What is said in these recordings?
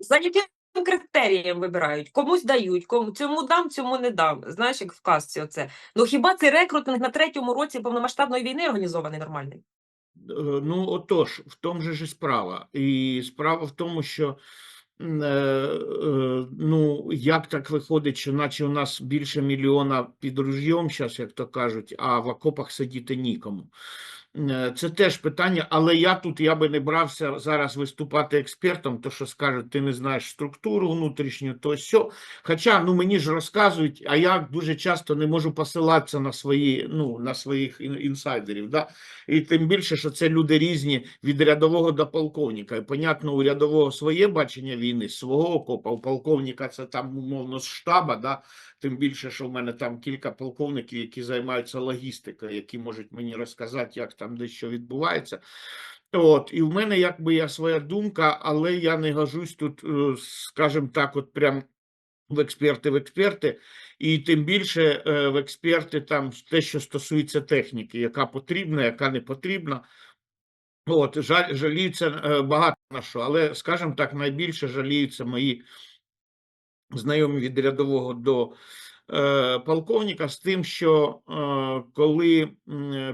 За яким критерієм вибирають? Комусь дають, кому цьому дам, цьому не дам. Знаєш, як в казці оце. Ну хіба цей рекрутинг на третьому році повномасштабної війни організований нормальний? Е, Ну, отож, в тому же ж справа. І справа в тому, що е, е, ну, як так виходить, що наче у нас більше мільйона під ружьом, зараз, як то кажуть, а в окопах сидіти нікому. Е, Це теж питання, але я тут я би не брався зараз виступати експертом, то що скажуть, ти не знаєш структуру внутрішню, то що. Хоча ну мені ж розказують, а я дуже часто не можу посилатися на свої, ну на своїх інсайдерів. Да? І тим більше, що це люди різні від рядового до полковника. І понятно, у рядового своє бачення війни, свого окопа, у полковника це там умовно з штаба, да? тим більше, що в мене там кілька полковників, які займаються логістикою, які можуть мені розказати, як там дещо відбувається. От, і в мене якби я своя думка, але я не гожусь тут, е, скажімо так, от прям в експерти в експерти, і тим більше е, в експерти там те, що стосується техніки, яка потрібна, яка не потрібна. От, жаль, жаліються е, багато на що, але, скажімо так, найбільше жаліються мої знайомі від рядового до полковника з тим, що е, коли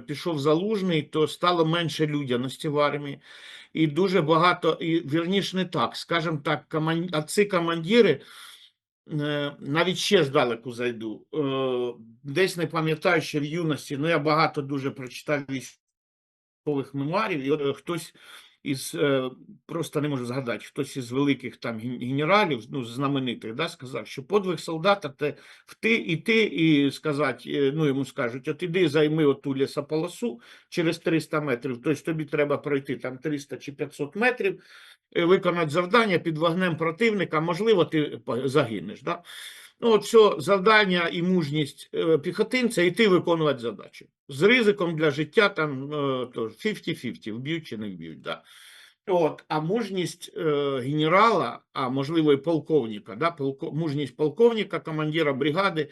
пішов залужний, то стало менше людяності в армії, і дуже багато, і вірніш не так, скажімо так, коман... а ці командири. Е, Навіть ще здалеку зайду. Е, Десь не пам'ятаю, що в юності, ну я багато дуже прочитав військових мемуарів, і е, хтось із е, просто не можу згадати, хтось із великих там ген- генералів, ну знаменитих, да, сказав, що подвиг солдата це вти іти і сказати, е, ну йому скажуть, от іди займи оту лісополосу через 300 метрів, тобто тобі треба пройти там 300 чи 500 метрів, е, виконати завдання під вогнем противника, можливо, ти загинеш. Да? Ну, от завдання і мужність е, піхотинця йти виконувати задачу. З ризиком для життя там е, то 50-50, вб'ють чи не вб'ють. Да. От, а мужність е, генерала, а можливо і полковника, да, полко, мужність полковника, командира бригади, е,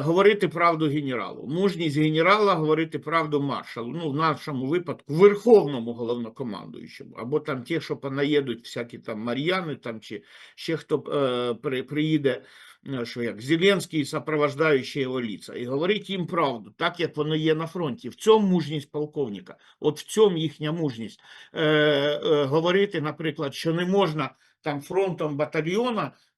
говорити правду генералу. Мужність генерала говорити правду маршалу. Ну, в нашому випадку, верховному головнокомандуючому, або там ті, що понаїдуть всякі там Мар'яни, там чи ще хто е, при, приїде, е, що як Зеленський і його ліца, і говорить їм правду, так як воно є на фронті. В цьому мужність полковника, от в цьому їхня мужність. Е, е, говорити, наприклад, що не можна там фронтом батальйона е,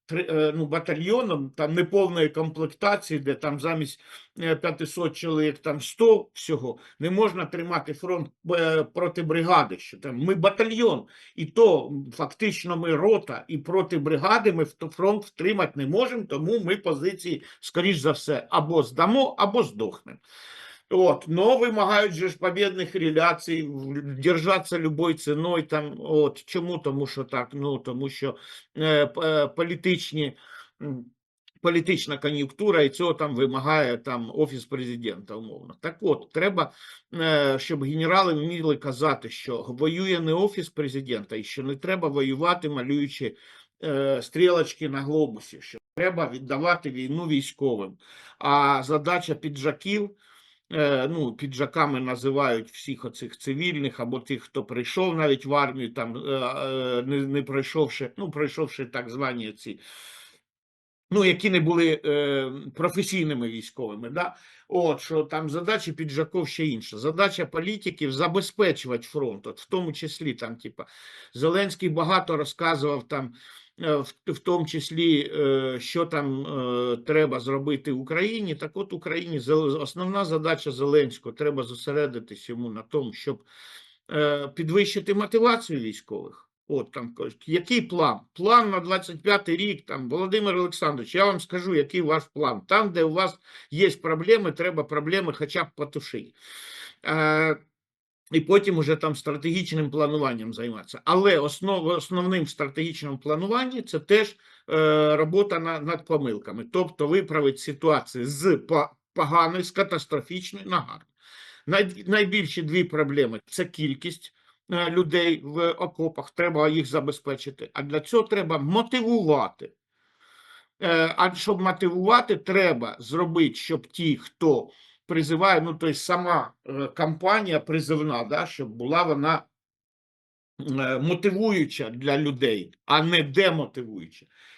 ну, батальйоном там неповної комплектації, де там замість е, 500 чоловік там 100 всього, не можна тримати фронт е, проти бригади. Що там ми батальйон, і то фактично ми рота, і проти бригади ми фронт втримати не можемо, тому ми позиції, скоріш за все, або здамо, або здохнемо. Вот, но вимагають же ж побєдних реляцій, держаться любой ціною. Там, от, чому? Тому що так, ну, тому що е, е, політична кон'юнктура і цього там вимагає там офіс президента, умовно. Так от, треба, щоб генерали вміли казати, що воює не офіс президента, і що не треба воювати, малюючи стрілочки на глобусі, що треба віддавати війну військовим. А задача піджаків ну, піджаками називають всіх оцих цивільних або тих, хто прийшов навіть в армію, там е, е, не, не пройшовши, ну, пройшовши так звані ці. Ну, які не були е, професійними військовими, да? От що там задача піджаков ще інша. Задача політиків забезпечувати фронт, от в тому числі там, типа, Зеленський багато розказував там, е, в, в тому числі, е, що там е, треба зробити Україні. Так от Україні основна задача Зеленського треба зосередитись йому на тому, щоб е, підвищити мотивацію військових. От там який план? План на 25-й рік. Там Володимир Олександрович, я вам скажу, який ваш план. Там, де у вас є проблеми, треба проблеми хоча б потушити. І потім уже там стратегічним плануванням займатися. Але основ, основним в стратегічному плануванні це теж е, робота на, над помилками. Тобто виправити ситуацію з поганої, з катастрофічної на гарну. Най, найбільші дві проблеми це кількість е, людей в окопах, треба їх забезпечити. А для цього треба мотивувати. Е, А щоб мотивувати, треба зробити, щоб ті, хто призиває, ну тобто сама е, кампанія призивна, да, щоб була вона е, мотивуюча для людей, а не демотивуюча.